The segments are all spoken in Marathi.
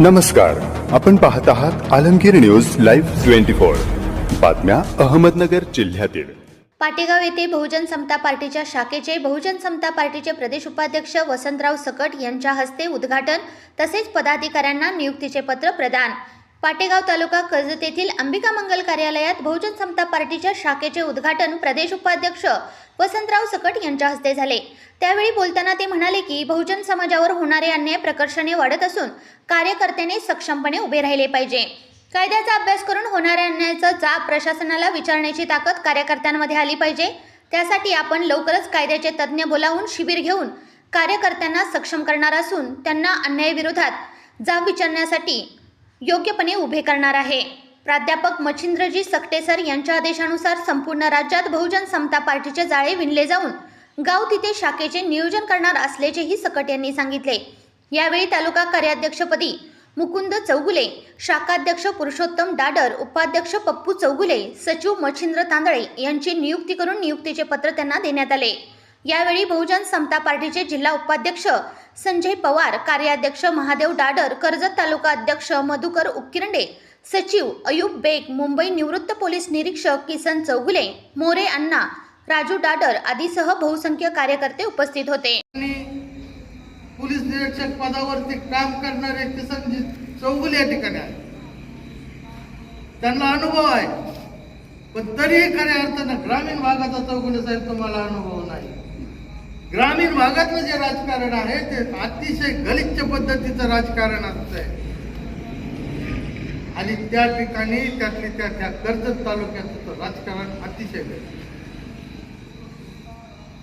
नमस्कार. आपण पाहत आहात Alamgir news live twenty four. बातम्या अहमदनगर जिल्ह्यातील. पाटेगाव येथे बहुजन समता पार्टीच्या शाखेचे बहुजन समता पार्टीचे प्रदेश उपाध्यक्ष वसंतराव सकट यांच्या हस्ते उद्घाटन तसेच पदाधिकाऱ्यांना नियुक्तीचे पत्र प्रदान. पाटेगाव तालुका कर्जत येथील अंबिका मंगल कार्यालयात बहुजन समता पार्टीच्या शाखेचे उद्घाटन प्रदेश उपाध्यक्ष वसंतराव सकट यांच्या हस्ते झाले. त्यावेळी बोलताना ते म्हणाले की बहुजन समाजावर होणारे अन्याय प्रकर्षाने वाढत असून कार्यकर्त्याने सक्षमपणे उभे राहिले पाहिजे. कायद्याचा अभ्यास करून होणाऱ्या अन्यायाचा जाब प्रशासनाला विचारण्याची ताकद कार्यकर्त्यांमध्ये आली पाहिजे. त्यासाठी आपण लवकरच कायद्याचे तज्ज्ञ बोलावून शिबिर घेऊन कार्यकर्त्यांना सक्षम करणार असून त्यांना अन्यायाविरोधात जाब विचारण्यासाठी योग्यपणे उभे करणार आहे. प्राध्यापक मच्छिंद्रजी सकटेसर यांच्या आदेशानुसार संपूर्ण राज्यात बहुजन समता पार्टीचे जाळे विणले जाऊन गाव तिथे शाखेचे नियोजन करणार असल्याचेही सकट यांनी सांगितले. यावेळी तालुका कार्याध्यक्षपदी मुकुंद चौगुले शाखाध्यक्ष पुरुषोत्तम डाडर उपाध्यक्ष पप्पू चौगुले सचिव मच्छिंद्र तांदळे यांची नियुक्ती करून नियुक्तीचे पत्र त्यांना देण्यात आले. यावेळी बहुजन समता पार्टीचे जिल्हा उपाध्यक्ष संजय पवार कार्याध्यक्ष महादेव डाडर कर्जत तालुका अध्यक्ष मधुकर उपकिरंडे सचिव अयूब बेग मुंबई निवृत्त पोलीस निरीक्षक किसन चौगुले मोरे अण्णा राजू डाडर आदीसह बहुसंख्य कार्यकर्ते उपस्थित होते. पोलीस निरीक्षक पदावरती काम करणारे किसन चौगुले या ठिकाणी त्यांना अनुभव आहे पण तरीही खऱ्या अर्थानं ग्रामीण भागाचा चौगुले साहेब तुम्हाला अनुभव नाही. ग्रामीण भागातलं जे राजकारण आहे ते अतिशय गलिच्छ पद्धतीचं राजकारण असतंय. आणि त्या ठिकाणी त्यातली त्या त्या कर्जत तालुक्याचं राजकारण अतिशय गलिच्छ.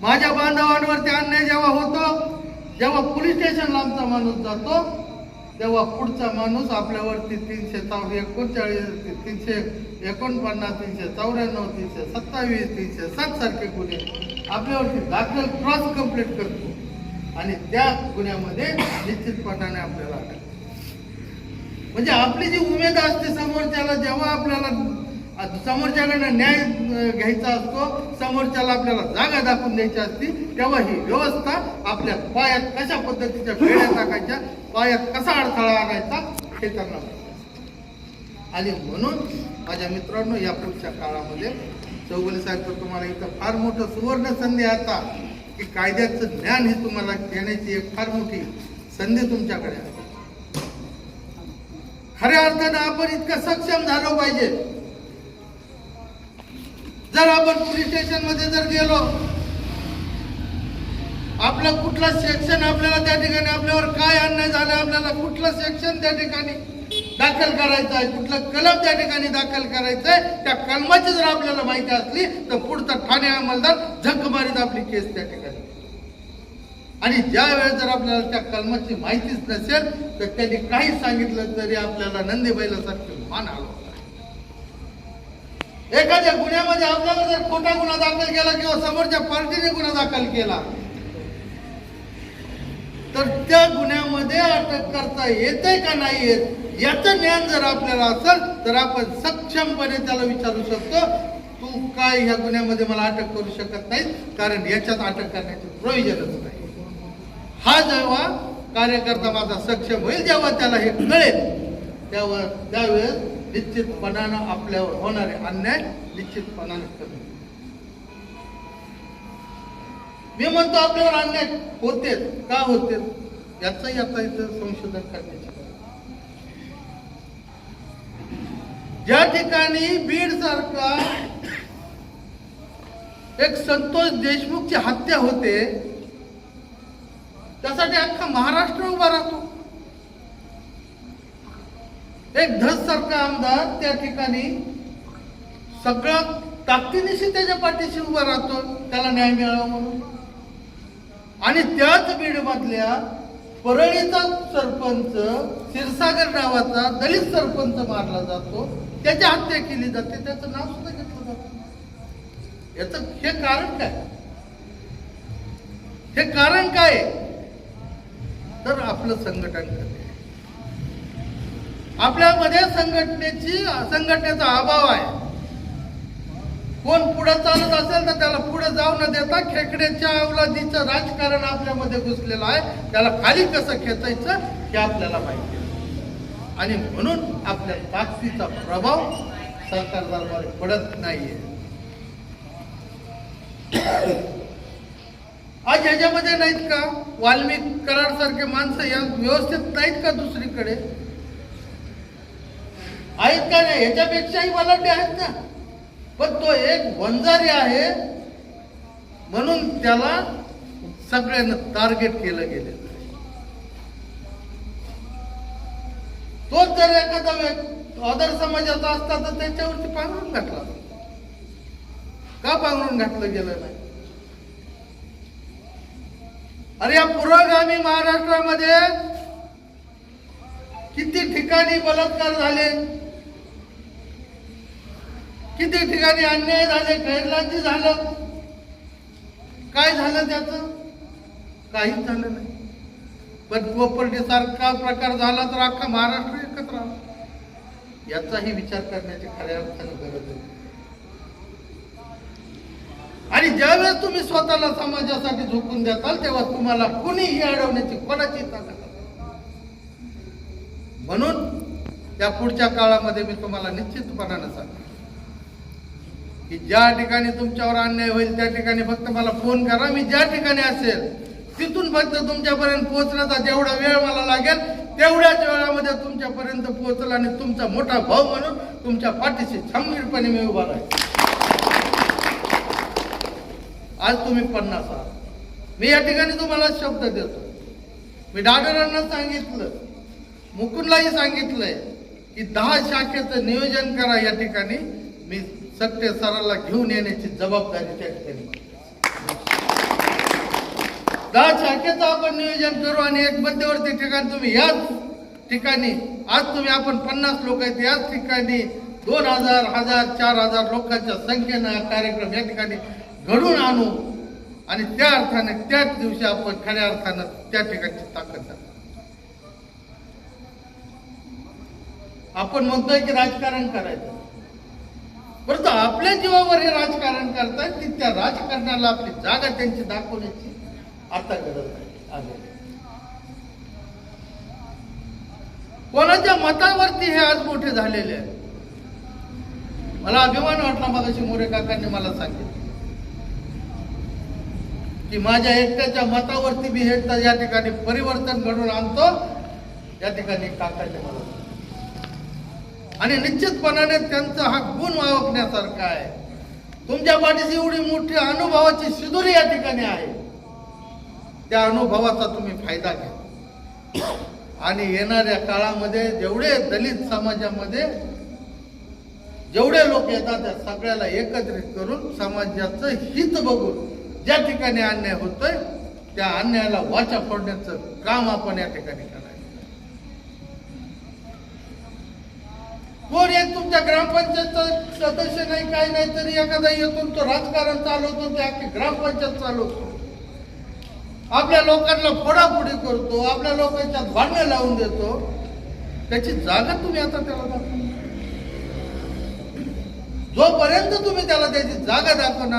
माझ्या बांधवांवरती अन्याय जेव्हा होतो जेव्हा पोलीस स्टेशनला आमचा माणूस जातो तेव्हा पुढचा माणूस आपल्यावरती तीनशे चौ एकोणचाळीस तीनशे एकोणपन्नास तीनशे चौऱ्याण्णव तीनशे सत्तावीस तीनशे सातसारखे गुन्हे आपल्यावरती दाखल क्रॉस कंप्लीट करतो. आणि त्या गुन्ह्यामध्ये निश्चितपणाने आपल्याला म्हणजे आपली जी उमेद असते समोरच्याला जेव्हा आपल्याला समोरच्याकडनं न्याय घ्यायचा असतो समोरच्याला आपल्याला जागा दाखवून द्यायची असती तेव्हा ही व्यवस्था आपल्या पायात कशा पद्धतीच्या फेड्या टाकायच्या पायात कसा अडथळा आणायचा हे त्यांना आणि म्हणून माझ्या मित्रांनो या पुढच्या काळामध्ये चौगुले साहेब तर तुम्हाला इथं फार मोठं सुवर्ण संधी आता की कायद्याचं ज्ञान हे तुम्हाला घेण्याची एक फार मोठी संधी तुमच्याकडे आहे. खऱ्या अर्थानं आपण इतकं सक्षम झालो पाहिजे. जर आपण पोलीस स्टेशनमध्ये जर गेलो आपलं कुठलं सेक्शन आपल्याला त्या ठिकाणी आपल्यावर काय अन्याय झाला आपल्याला कुठलं सेक्शन त्या ठिकाणी दाखल करायचं आहे कुठलं कलम त्या ठिकाणी दाखल करायचं आहे त्या कलमाची जर आपल्याला माहिती असली तर पुढचा ठाणे अंमलदार झक मारीत आपली केस त्या ठिकाणी. आणि ज्या वेळेस जर आपल्याला त्या कलमाची माहितीच नसेल तर त्यांनी काही सांगितलं तरी आपल्याला नंदी बैलासारखे मान आलो. एखाद्या गुन्ह्यामध्ये आपल्याला जर खोटा गुन्हा दाखल केला किंवा समोरच्या पार्टीने गुन्हा दाखल केला तर त्या गुन्ह्यामध्ये अटक करता येते का नाही येत? याचं ज्ञान जर आपल्याला असेल तर आपण सक्षमपणे त्याला विचारू शकतो तू काय ह्या गुन्ह्यामध्ये मला अटक करू शकत नाही कारण याच्यात अटक करण्याचे प्रयोजनच नाही. हा जेव्हा कार्यकर्ता माझा सक्षम होईल जेव्हा त्याला हे कळेल. त्यावर त्यावेळेस निश्चितपणानं आपल्यावर होणारे अन्याय निश्चितपणाने कमी मी म्हणतो आपल्यावर अन्याय होते का होते? याच याचा इथं संशोधन करण्याची ज्या ठिकाणी बीड सारखा एक संतोष देशमुखची हत्या होते त्यासाठी अख्खा महाराष्ट्र उभा राहतो. एक धस सारखा आमदार त्या ठिकाणी सगळ्या ताकदीनिशी त्याच्या पाठीशी उभा राहतो त्याला न्याय मिळावा म्हणून. आणि त्याच बीड मधल्या परळीचा सरपंच क्षीरसागर नावाचा दलित सरपंच मारला जातो त्याची हत्या केली जाते त्याचं नाव सुद्धा घेतलं जातं याच हे कारण काय? हे कारण काय? तर आपलं संघटन करणे. आपल्यामध्ये संघटनेची संघटनेचा अभाव आहे. कोण पुढे चालत असेल तर त्याला पुढे जाऊ न देता खेकड्याच्या अवलादीचं राजकारण आपल्यामध्ये घुसलेलं आहे. त्याला खाली कसं खेचायचं हे आपल्याला माहिती आहे. आणि म्हणून आपल्या ताकदीचा प्रभाव सरकार दरबार पडत नाहीये. आज ह्याच्यामध्ये नाहीत का? वाल्मिक करार सारखे माणसं या व्यवस्थित नाहीत का दुसरीकडे? आहेत का नाही? ह्याच्यापेक्षाही मलाटे आहेत ना. पण तो एक वंजारी आहे. म्हणून त्याला सगळ्यांना टार्गेट केलं गेलेलं आहे. तोच जर एखादा अदर समाजाचा असता तर त्याच्यावरती पांघरून घातला. का पांघरून घातलं गेलं नाही? अरे या पुरोगामी महाराष्ट्रामध्ये किती ठिकाणी बलात्कार झाले? किती ठिकाणी अन्याय झाले गैरलाजी झालं? काय झालं त्याचं? काहीच झालं नाही. पण प्रॉपर्टी सारखा प्रकार झाला तर अख्खा महाराष्ट्र एकत्र आला याचाही विचार करण्याची खऱ्या अर्थाने गरज आहे. आणि ज्यावेळेस तुम्ही स्वतःला समाजासाठी झोकून देताल तेव्हा तुम्हाला कुणीही अडवण्याची कोणाची ताकद नाही. म्हणून त्या पुढच्या काळामध्ये मी तुम्हाला निश्चितपणानं सांगतो. की ज्या ठिकाणी तुमच्यावर अन्याय होईल त्या ठिकाणी फक्त मला फोन करा मी ज्या ठिकाणी असेल तिथून फक्त तुमच्यापर्यंत पोहोचण्याचा जेवढा वेळ मला लागेल तेवढ्याच वेळामध्ये तुमच्यापर्यंत पोहोचल आणि तुमचा मोठा भाऊ म्हणून तुमच्या पाठीशी खंबीरपणे मी उभा राहील. आज तुम्ही पन्नास आहात. मी या ठिकाणी तुम्हाला शब्द देतो. मी डागरांना सांगितलं मुकुंदलाही सांगितलंय की दहा शाखेचं नियोजन करा या ठिकाणी. मी सत्य सराला घेऊन येण्याची जबाबदारी त्या ठिकाणी दहा शाखेचं आपण नियोजन करू आणि एक मध्यवर्ती ठिकाण तुम्ही याच ठिकाणी आज तुम्ही आपण पन्नास लोक आहेत याच ठिकाणी दोन हजार हजार चार हजार लोकांच्या संख्येनं कार्यक्रम या ठिकाणी घडून आणू आणि त्या अर्थाने त्याच दिवशी आपण खऱ्या अर्थानं त्या ठिकाणची ताकद आपण म्हणतोय की राजकारण करायचं. परंतु आपल्या जीवावर हे राजकारण करतात की त्या राजकारणाला आपली जागा त्यांची दाखवण्याची आता गरज आहे. कोणाच्या मतावरती हे आज मोठे झालेले आहे? मला अभिमान वाटला मगाशी मोरे काकांनी मला सांगितलं. की माझ्या एकट्याच्या मतावरती मी हे या ठिकाणी परिवर्तन घडून आणतो या ठिकाणी काकांनी मला आणि निश्चितपणाने त्यांचा हा गुण वावकण्यासारखा आहे. तुमच्या पाठीशी एवढी मोठी अनुभवाची शिदुरी या ठिकाणी आहे. त्या अनुभवाचा तुम्ही फायदा घ्या. आणि येणाऱ्या काळामध्ये जेवढे दलित समाजामध्ये जेवढे लोक येतात त्या सगळ्याला एकत्रित करून समाजाचं हित बघून ज्या ठिकाणी अन्याय होतोय त्या अन्यायाला वाचा फोडण्याचं काम आपण या ठिकाणी करायचं कोण एक तुमच्या ग्रामपंचायत सदस्य नाही काय नाही तरी एखादा येतो तो राजकारण चालवतो ते अख्खी ग्रामपंचायत चालवतो. आपल्या लोकांना फोडाफोडी करतो आपल्या लोकांच्या भांडणं लावून देतो. त्याची जागा तुम्ही आता त्याला दाखवा. जोपर्यंत तुम्ही त्याला त्याची जागा दाखवणार